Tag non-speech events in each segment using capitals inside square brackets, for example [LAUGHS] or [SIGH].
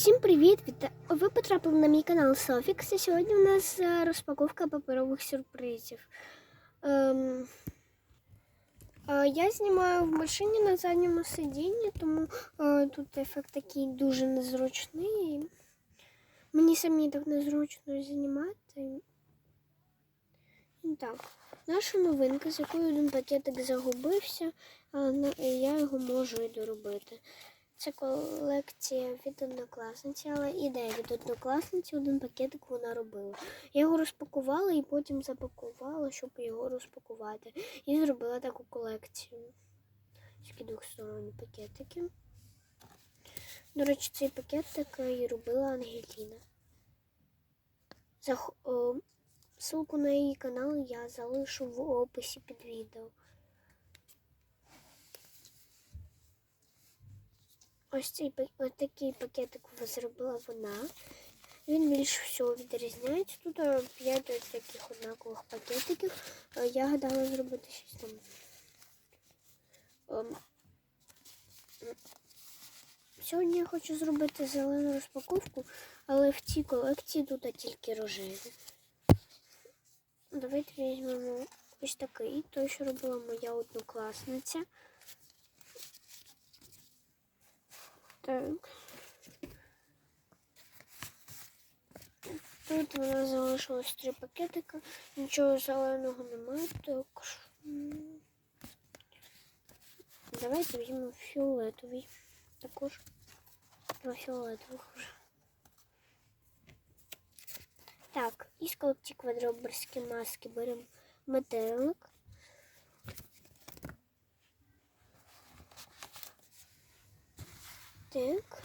Всім привіт! Ви потрапили на мій канал Софікс. І сьогодні у нас е, розпаковка паперових сюрпризів. Ем, е, я знімаю в машині на задньому сидінні, тому е, тут ефект такий дуже незручний. Мені самі так незручно знімати. Так, наша новинка, з якою один пакетик загубився, я його можу і доробити. Це колекція від однокласниці, але ідея від однокласниці один пакетик вона робила. Я його розпакувала і потім запакувала, щоб його розпакувати. І зробила таку колекцію. Такі двохсторонні пакетики. До речі, цей пакетик і робила Ангеліна. Зах... Ссылку на її канал я залишу в описі під відео. Ось цей ось такий пакетик зробила вона. Він більш всього відрізняється. Тут е, п'ять ось таких однакових пакетиків. Е, Я гадала зробити щось там. ем. Сьогодні я хочу зробити зелену розпаковку, але в цій колекції тут тільки рожеві. Давайте візьмемо ось такий, той, що робила моя однокласниця. Так. Тут у нас залишилось три пакетика. Нічого зеленого немає, також. м, Давайте візьмемо фіолетовий. Також два фіолетових вже. Так, із колекції квадроберські маски беремо метелик. Так.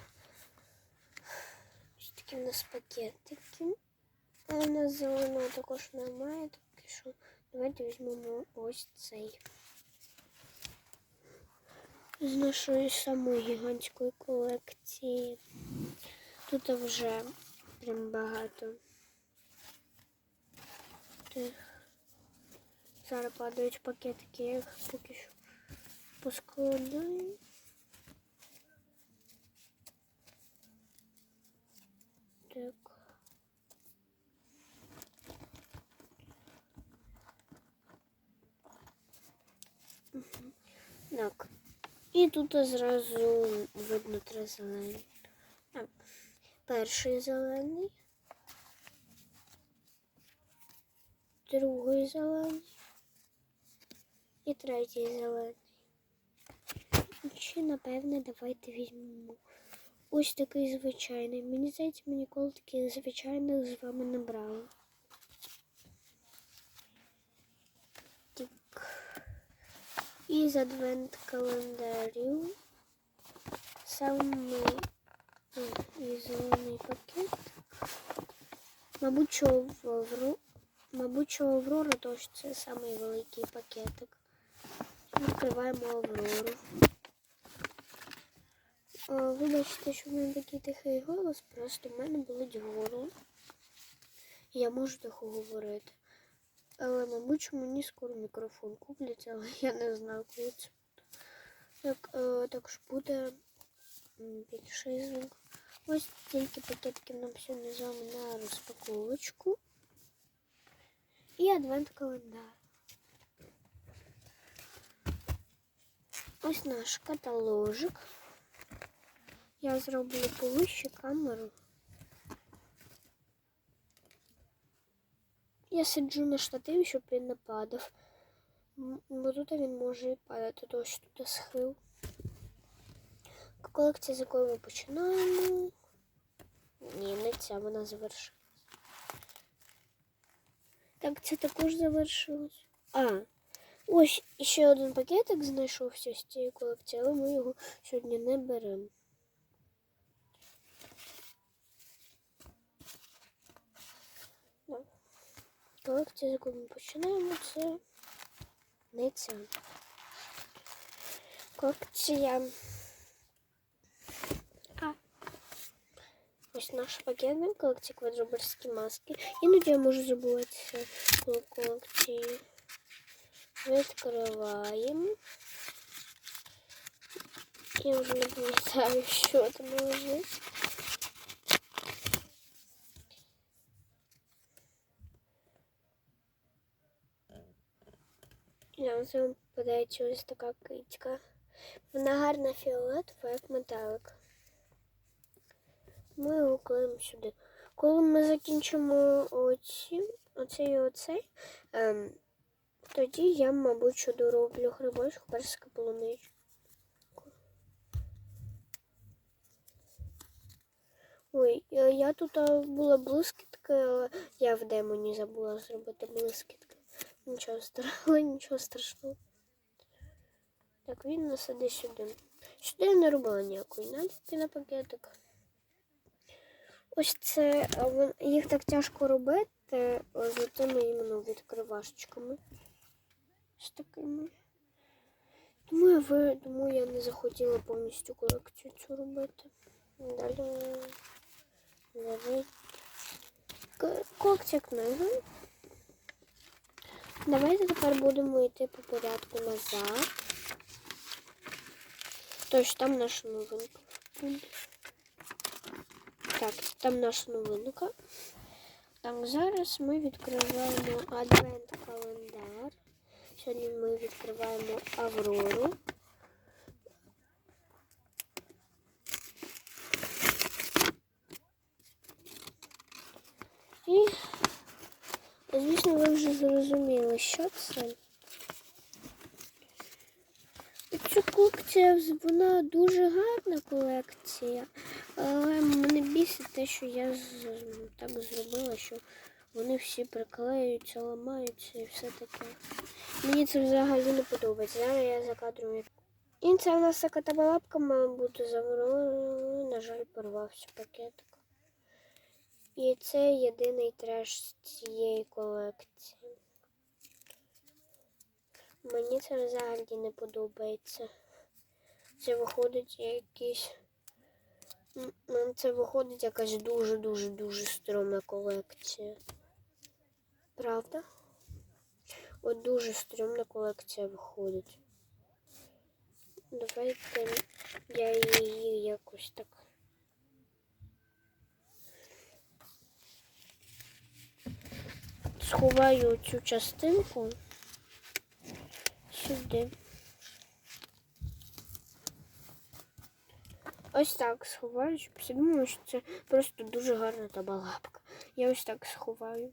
Ось такі в нас пакетики. А у нас зеленого також немає, так що давайте візьмемо ось цей. З нашої самої гігантської колекції. Тут вже прям багато. Зараз падають пакетики, я їх поки що поскладаю. Так. Так. І тут зразу видно три зелені. Так. Перший зелений. Другий зелений. І третій зелений. Чи, напевне, давайте візьмемо ось такий звичайний. Мені здається, ми ніколи таких звичайних з вами не брали. Так. Із адвент календарів. Саме і пакет. Мабуть, що в. Мабуть, що Аврора тож це самий великий пакетик. Відкриваємо Аврору. Вибачте, що в мене такий тихий голос, просто в мене болить горло. Я можу тихо говорити. Але, мабуть, мені скоро мікрофон купляться, але я не знаю, коли це буде. Так, е, також буде м, більший звук. Ось тільки пакетки нам сьогодні з вами на розпаковочку. І адвент-календар. Ось наш каталожик. Я зроблю повище камеру. Я сиджу на штативі, щоб він не падав. Бо тут він може і падати, тому що тут схил. Колекція, з якої ми починаємо. Ні, не ця, вона завершилась. Так, це також завершилось. А, ось ще один пакетик знайшовся з цієї колекції, але ми його сьогодні не беремо. Колекція, з якої ми починаємо, це не ця. Колекція. А. Ось наш пакет, колекція квадроберські маски. Іноді я можу забуватися про колекції. Відкриваємо. Я вже не пам'ятаю, що там лежить. Одразу вам попадається ось така китька. Вона гарна фіолетова, як металик. Ми його клеїмо сюди. Коли ми закінчимо оці, оцей і оцей, ем, тоді я, мабуть, що дороблю грибочку персика полуничку. Ой, е, я тут була блискітка, але я в демоні забула зробити блискітки. Нічого страшного, [LAUGHS] нічого страшного. Так, він насади сюди. Сюди я не робила ніякої наліпки на пакетик. Ось це їх так тяжко робити з тими іменно відкривашечками. З такими. Тому я, ви, тому я не захотіла повністю колекцію цю робити. Далі. Колекція книги. Давайте тепер будемо йти по порядку назад. Тож там наша новинка. Так, там наша новинка. Так, зараз ми відкриваємо адвент-календар. Сьогодні ми відкриваємо Аврору. І, звісно, ви вже зрозуміли, що це. Ця колекція вона дуже гарна колекція, але мене бісить те, що я так зробила, що вони всі приклеюються, ламаються і все таке. Мені це взагалі не подобається. Зараз я за кадром. як- І це в нас така табалапка має бути заворона. На жаль, порвався пакетик. І це єдиний треш цієї колекції. Мені це взагалі не подобається. Це виходить м, Це виходить якась дуже-дуже дуже стрьомна колекція. Правда? От дуже стрьомна колекція виходить. Давайте я її якось так. Сховаю цю частинку сюди. Ось так сховаю, щоб всі думали, що це просто дуже гарна табалапка. Я ось так сховаю.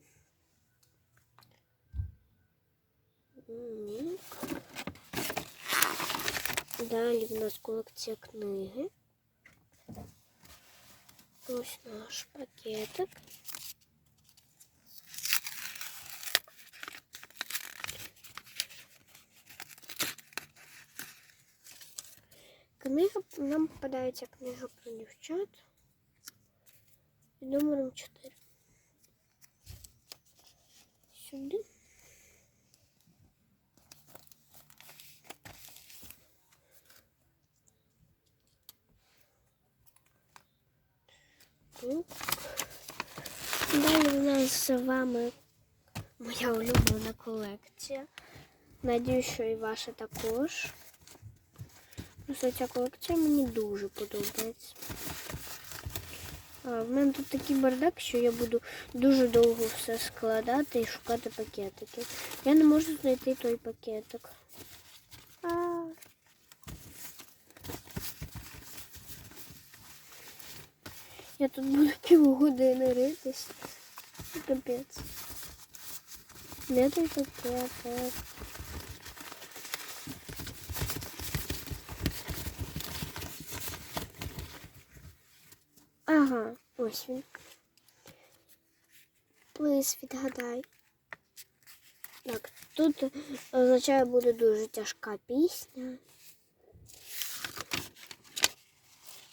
Далі в нас колекція книги. Ось наш пакетик. Книга нам попадається книга про дівчат. Під номером 4. Сюди. Так. Далі у нас з вами моя улюблена колекція. Надіюсь, що і ваша також. Просто ця колекція мені дуже подобається. А, в мене тут такий бардак, що я буду дуже довго все складати і шукати пакетики. Я не можу знайти той пакетик. А. Я тут буду півгодини ритись. Капець. Де той пакетик? Ага, ось він. Плис, відгадай. Так, тут означає буде дуже тяжка пісня.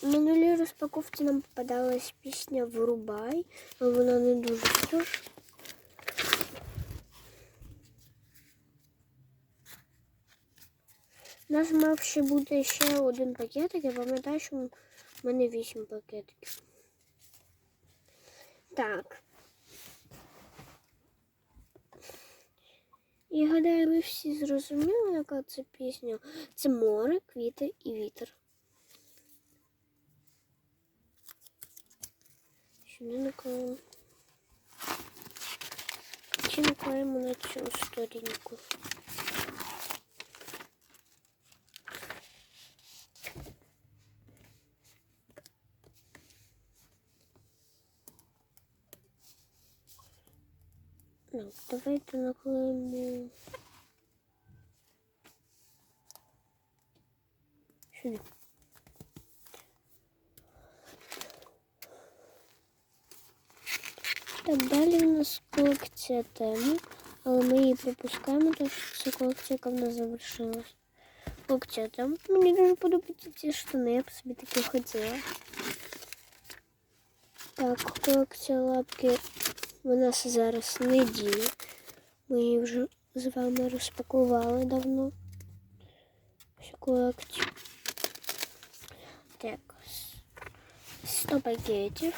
В минулій розпаковці нам попадалась пісня Врубай, але вона не дуже тяжка. У нас мав ще бути ще один пакетик. Я пам'ятаю, що в мене вісім пакетиків. Так. І гадаю, ви всі зрозуміли, яка це пісня. Це море, квіти і вітер. Сюди наклеїмо. Чи наклеїмо на цю сторінку. Ну, давайте наклеїмо. Сюди. Так, далі у нас колекція теми, але ми її пропускаємо, тому що це колекція, яка в нас завершилась. Колекція тем. Мені дуже подобаються ці штани, я б собі такі хотіла. Так, колекція лапки у нас зараз не. Ми її вже з вами розпакували давно. Всю колекцію. Так. 100 пакетів.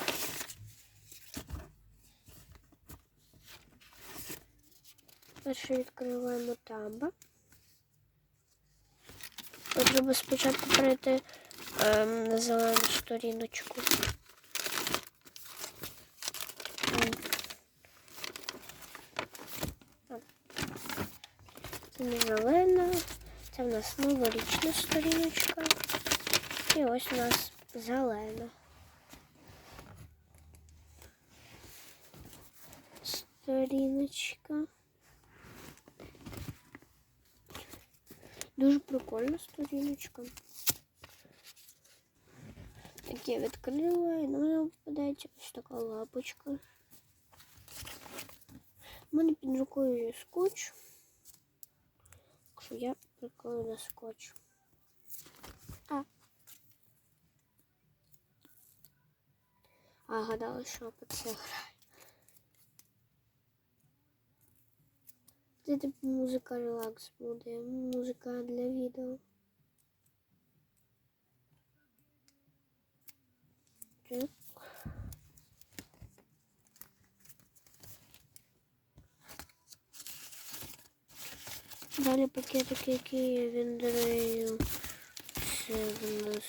Перше відкриваємо тамба. Треба спочатку перейти ем, на зелену сторіночку. не зелена, це в нас новорічна сторіночка. І ось у нас зелена. Сторіночка. Дуже прикольна сторіночка. Так я відкрила і на мене попадається ось така лапочка. У мене під рукою є скотч. Так я приклею на скотч. А. А, гадала, що по це грає. Це типу релакс буде. Музика для відео. Так. Далі пакетики, які я віддаю. Це в нас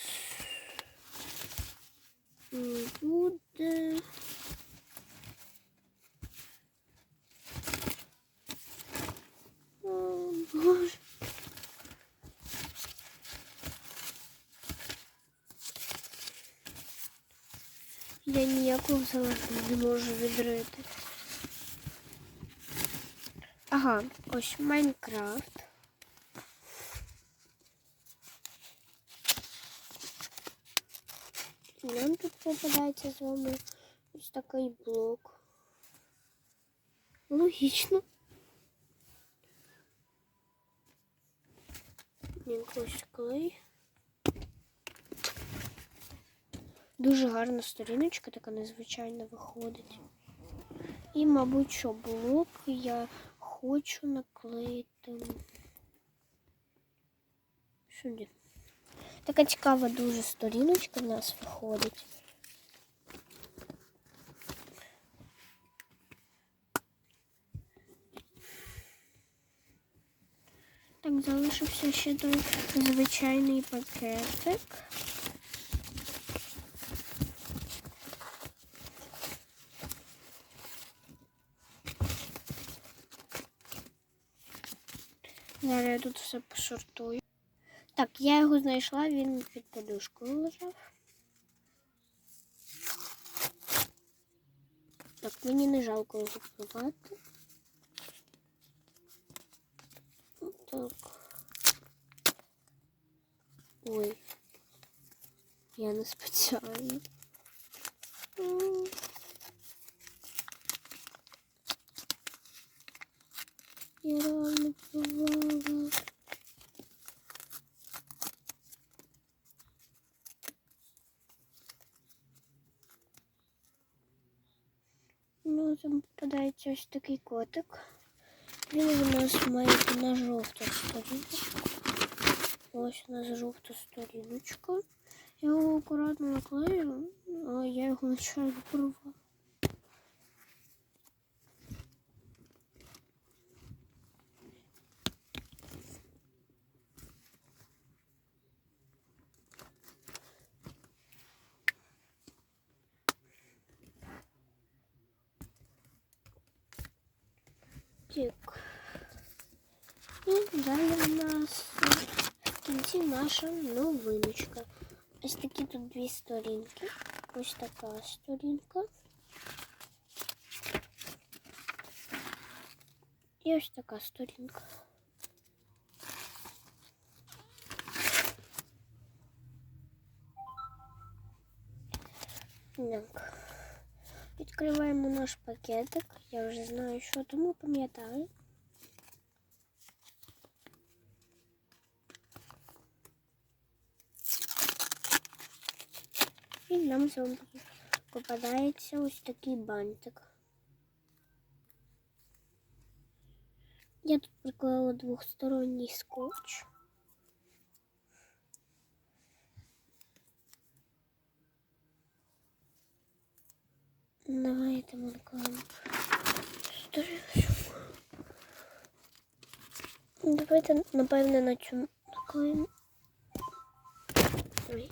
м, буде. О, Боже. Я ніякого залежу не можу відрити. Ага, ось Майнкрафт. Нам тут попадається з вами ось такий блок. Логічно. Якийсь клей. Дуже гарна сторіночка, така незвичайна виходить. І, мабуть, що блок я хочу наклеїти сюди. Така цікава дуже сторіночка в нас виходить. Так, залишився ще той звичайний пакетик. Зараз я тут все пошортую. Так, я його знайшла, він під подушкою лежав. Так, мені не жалко його впливати. Так. Ой. Я не спеціально. Я реально плювала. Ну, там попадається ось такий котик. Він у нас має на жовту сторіночку. Ось у нас жовта сторіночка. Я його акуратно наклею, а я його нечайно порвала. наша новиночка. Ось такі тут дві сторінки. Ось така сторінка. І ось така сторінка. Так. Відкриваємо наш пакетик. Я вже знаю, що тому пам'ятаю. І нам з вами попадається ось такий бантик. Я тут приклеила двохсторонній скотч. Давайте ми наклеїмо. сторіночку. Давайте, напевне, на цю наклеїмо. Ой.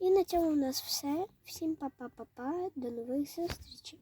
І на цьому у нас все. Всім па-па-па-па. До нових зустрічей.